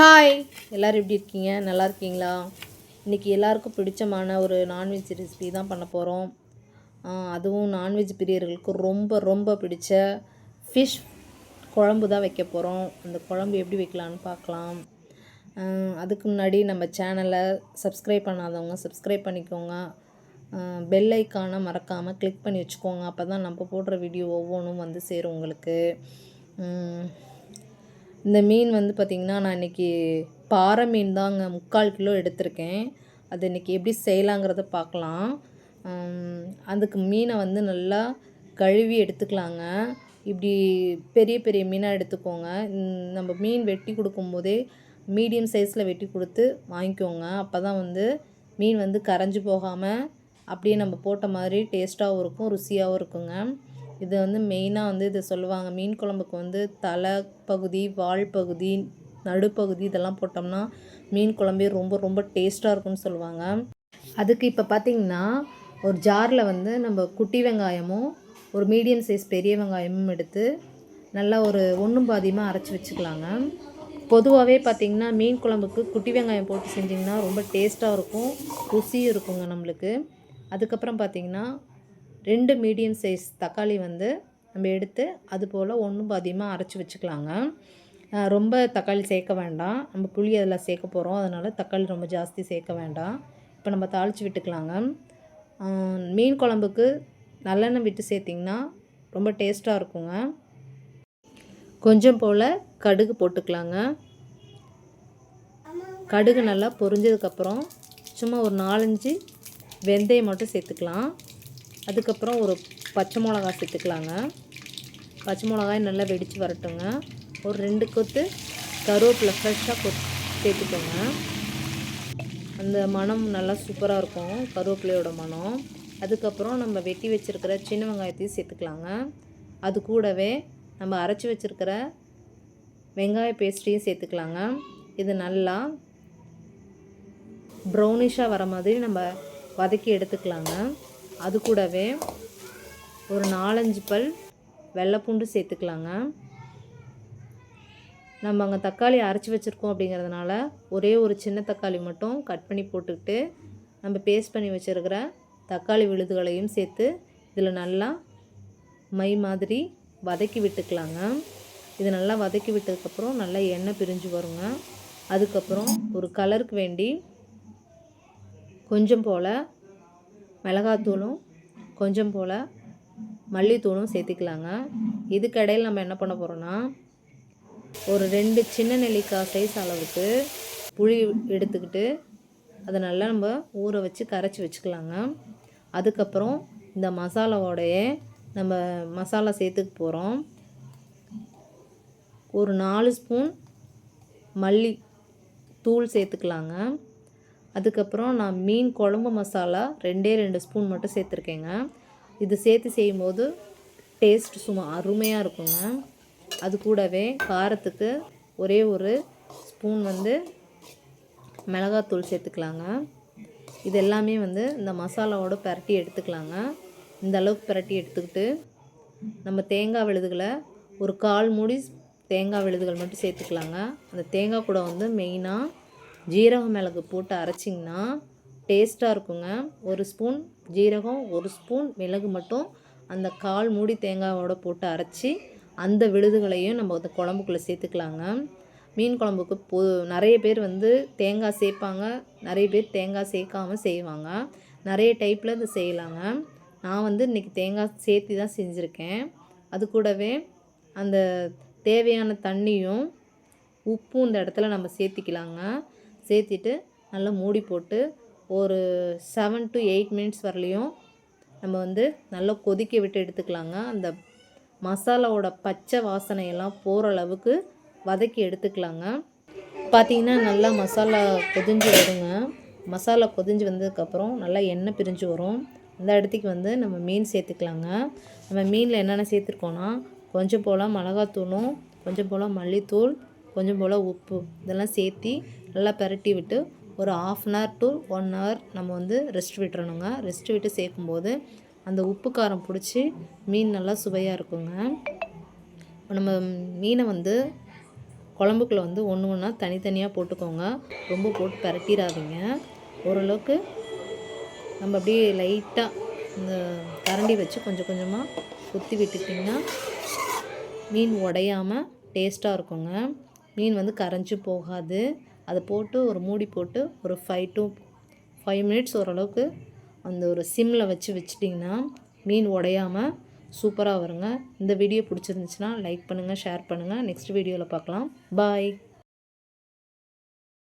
Hi எல்லோரும் எப்படி இருக்கீங்க? நல்லா இருக்கீங்களா? இன்றைக்கி எல்லாருக்கும் பிடிச்சமான ஒரு நான்வெஜ் ரெசிபி தான் பண்ண போகிறோம் அதுவும் நான்வெஜ் பிரியர்களுக்கு ரொம்ப ரொம்ப பிடிச்ச ஃபிஷ் குழம்பு தான் வைக்க போகிறோம் அந்த குழம்பு எப்படி வைக்கலான்னு பார்க்கலாம். அதுக்கு முன்னாடி நம்ம சேனலை சப்ஸ்கிரைப் பண்ணாதவங்க சப்ஸ்கிரைப் பண்ணிக்கோங்க. பெல் ஐக்கானை மறக்காமல் கிளிக் பண்ணி வச்சுக்கோங்க. அப்போ தான் நம்ம போடுற வீடியோ ஒவ்வொன்றும் வந்து சேரும் உங்களுக்கு. இந்த மீன் வந்து பார்த்திங்கன்னா நான் இன்றைக்கி பாறை மீன் தாங்க முக்கால் கிலோ எடுத்திருக்கேன். அது இன்றைக்கி எப்படி செய்யலாங்கிறத பார்க்கலாம் அதுக்கு மீனை வந்து நல்லா கழுவி எடுத்துக்கலாங்க. இப்படி பெரிய பெரிய மீனாக எடுத்துக்கோங்க. நம்ம மீன் வெட்டி கொடுக்கும்போதே மீடியம் சைஸில் வெட்டி கொடுத்து வாங்கிக்கோங்க. அப்போ தான் வந்து மீன் வந்து கரைஞ்சி போகாமல் அப்படியே நம்ம போட்ட மாதிரி டேஸ்ட்டாகவும் இருக்கும் ருசியாகவும் இருக்குங்க. இது வந்து மெயினாக வந்து இதை சொல்லுவாங்க. மீன் குழம்புக்கு வந்து தலை பகுதி வால் பகுதி நடுப்பகுதி இதெல்லாம் போட்டோம்னா மீன் குழம்பே ரொம்ப ரொம்ப டேஸ்ட்டாக இருக்கும்னு சொல்லுவாங்க. அதுக்கு இப்போ பார்த்திங்கன்னா ஒரு ஜாரில் வந்து நம்ம குட்டி வெங்காயமும் ஒரு மீடியம் சைஸ் பெரிய வெங்காயமும் எடுத்து நல்லா ஒரு ஒன்றும் பாதியமாக அரைச்சி வச்சுக்கலாங்க. பொதுவாகவே பார்த்திங்கன்னா மீன் குழம்புக்கு குட்டி வெங்காயம் போட்டு செஞ்சிங்கன்னா ரொம்ப டேஸ்ட்டாக இருக்கும் ருசியும் இருக்குங்க நம்மளுக்கு. அதுக்கப்புறம் பார்த்திங்கன்னா ரெண்டு மீடியம் சைஸ் தக்காளி வந்து நம்ம எடுத்து அது போல் ஒன்றும் பாதியமாக அரைச்சி வச்சுக்கலாங்க. ரொம்ப தக்காளி சேர்க்க வேண்டாம். நம்ம புளி அதில் சேர்க்க போகிறோம் அதனால் தக்காளி ரொம்ப ஜாஸ்தி சேர்க்க வேண்டாம். இப்போ நம்ம தாளித்து விட்டுக்கலாங்க. மீன் குழம்புக்கு நல்லெண்ணெய் விட்டு சேர்த்திங்கன்னா ரொம்ப டேஸ்ட்டாக இருக்குங்க. கொஞ்சம் போல் கடுகு போட்டுக்கலாங்க. கடுகு நல்லா பொரிஞ்சதுக்கப்புறம் சும்மா ஒரு நாலஞ்சு வெந்தயம் மட்டும் சேர்த்துக்கலாம். அதுக்கப்புறம் ஒரு பச்சை மிளகா சேர்த்துக்கலாங்க. பச்சை மிளகாய் நல்லா வெடித்து வரட்டுங்க. ஒரு ரெண்டு கொத்து கருவேப்பிலை ஃப்ரெஷ்ஷாக கொத் சேர்த்துக்கோங்க. அந்த மணம் நல்லா சூப்பராக இருக்கும் கருவேப்பிலையோட மணம். அதுக்கப்புறம் நம்ம வெட்டி வச்சுருக்கிற சின்ன வெங்காயத்தையும் சேர்த்துக்கலாங்க. அது கூடவே நம்ம அரைச்சி வச்சுருக்கிற வெங்காய பேஸ்ட்டையும் சேர்த்துக்கலாங்க. இது நல்லா ப்ரௌனிஷாக வர மாதிரி நம்ம வதக்கி எடுத்துக்கலாங்க. அது கூடவே ஒரு நாலஞ்சு பல் வெள்ளைப்பூண்டு சேர்த்துக்கலாங்க. நம்ம அங்கே தக்காளி அரைச்சி வச்சுருக்கோம் அப்படிங்கிறதுனால ஒரே ஒரு சின்ன தக்காளி மட்டும் கட் பண்ணி போட்டுக்கிட்டு நம்ம பேஸ்ட் பண்ணி வச்சுருக்கிற தக்காளி விழுதுகளையும் சேர்த்து இதில் நல்லா மை மாதிரி வதக்கி விட்டுக்கலாங்க. இது நல்லா வதக்கி விட்டதுக்கப்புறம் நல்லா எண்ணெய் பிரிஞ்சு வருங்க. அதுக்கப்புறம் ஒரு கலருக்கு வேண்டி கொஞ்சம் போல் மிளகாத்தூளும் கொஞ்சம் போல் மல்லித்தூளும் சேர்த்துக்கலாங்க. இதுக்கடையில் நம்ம என்ன பண்ண போகிறோன்னா ஒரு ரெண்டு சின்ன நெல்லிக்காய் சைஸ் அளவுக்கு புளி எடுத்துக்கிட்டு அதை நல்லா நம்ம ஊற வச்சு கரைச்சி வச்சுக்கலாங்க. அதுக்கப்புறம் இந்த மசாலாவோடைய நம்ம மசாலா சேர்த்துக்க போகிறோம் ஒரு நாலு ஸ்பூன் மல்லி தூள் சேர்த்துக்கலாங்க. அதுக்கப்புறம் நான் மீன் குழம்பு மசாலா ரெண்டே ரெண்டு ஸ்பூன் மட்டும் சேர்த்துருக்கேங்க. இது சேர்த்து செய்யும்போது டேஸ்ட் சும்மா அருமையாக இருக்குங்க. அது கூடவே காரத்துக்கு ஒரே ஒரு ஸ்பூன் வந்து மிளகாத்தூள் சேர்த்துக்கலாங்க. இது எல்லாமே வந்து இந்த மசாலாவோட பிரட்டி எடுத்துக்கலாங்க. இந்த அளவுக்கு பிரட்டி எடுத்துக்கிட்டு நம்ம தேங்காய் விழுதுகளை ஒரு கால் மூடி தேங்காய் விழுதுகள் மட்டும் சேர்த்துக்கலாங்க. அந்த தேங்காய் கூட வந்து மெயினாக ஜீரக மிளகு போட்டு அரைச்சிங்கன்னா டேஸ்ட்டாக இருக்குங்க. ஒரு ஸ்பூன் ஜீரகம் ஒரு ஸ்பூன் மிளகு மட்டும் அந்த கால் மூடி தேங்காயோட போட்டு அரைச்சி அந்த விழுதுகளையும் நம்ம அந்த குழம்புக்குள்ளே சேர்த்துக்கலாங்க. மீன் குழம்புக்கு பொ நிறைய பேர் வந்து தேங்காய் சேர்ப்பாங்க. நிறைய பேர் தேங்காய் சேர்க்காம செய்வாங்க. நிறைய டைப்பில் இது செய்யலாங்க. நான் வந்து இன்றைக்கி தேங்காய் சேர்த்து தான் செஞ்சுருக்கேன். அது கூடவே அந்த தேவையான தண்ணியும் உப்பும் இந்த இடத்துல நம்ம சேர்த்திக்கலாங்க. சேர்த்திட்டு நல்லா மூடி போட்டு ஒரு செவன் டு எயிட் மினிட்ஸ் வரலையும் நம்ம வந்து நல்லா கொதிக்க விட்டு எடுத்துக்கலாங்க. அந்த மசாலாவோட பச்சை வாசனையெல்லாம் போகிற அளவுக்கு வதக்கி எடுத்துக்கலாங்க. பார்த்தீங்கன்னா நல்லா மசாலா கொதிஞ்சு வருங்க. மசாலா கொதிஞ்சு வந்ததுக்கப்புறம் நல்லா எண்ணெய் பிரிஞ்சு வரும். இந்த இடத்துக்கு வந்து நம்ம மீன் சேர்த்துக்கலாங்க. நம்ம மீனில் என்னென்ன சேர்த்துருக்கோன்னா கொஞ்சம் போல் மிளகாத்தூளும் கொஞ்சம் போல் மல்லித்தூள் கொஞ்சம் போல் உப்பு இதெல்லாம் சேர்த்தி நல்லா பிரட்டி விட்டு ஒரு half an hour to one hour நம்ம வந்து ரெஸ்ட் விட்டுறணுங்க. ரெஸ்ட் விட்டு சேர்க்கும்போது அந்த உப்பு காரம் பிடிச்சி மீன் நல்லா சுவையாக இருக்குங்க. இப்போ நம்ம மீனை வந்து குழம்புக்குள்ள வந்து ஒன்று ஒன்றா தனித்தனியாக போட்டுக்கோங்க. ரொம்ப போட்டு பரட்டிடாதீங்க. ஓரளவுக்கு நம்ம அப்படியே லைட்டாக இந்த கரண்டி வச்சு கொஞ்சம் கொஞ்சமாக குத்தி விட்டுட்டிங்கன்னா மீன் உடையாமல் டேஸ்ட்டாக இருக்குங்க. மீன் வந்து கரைஞ்சி போகாது. அதை போட்டு ஒரு மூடி போட்டு ஒரு ஃபைவ் டு ஃபைவ் மினிட்ஸ் ஓரளவுக்கு அந்த ஒரு சிம்மில் வச்சு வச்சிட்டிங்கன்னா மீன் உடையாமல் சூப்பராக வருங்க. இந்த வீடியோ பிடிச்சிருந்துச்சுன்னா லைக் பண்ணுங்கள் ஷேர் பண்ணுங்கள் நெக்ஸ்ட் வீடியோவில் பார்க்கலாம். பாய்